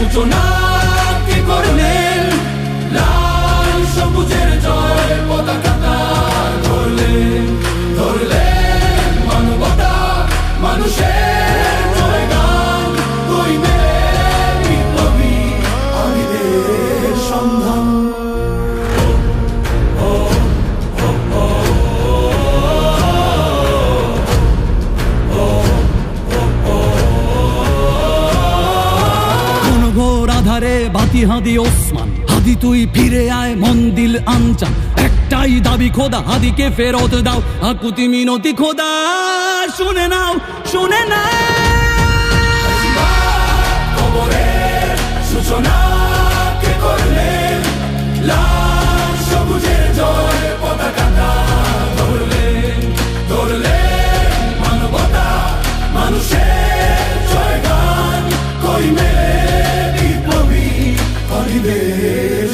কবরের সূচনা কে ঘোর আধারে বাতি হাদি ওসমান। হাদি তুই ফিরে আয় মন্দিল আনচান একটাই দাবি খোদা, হাদিকে ফেরত দাও। আকুতি মিনতি খোদা, শুনে নাও শুনে নাও।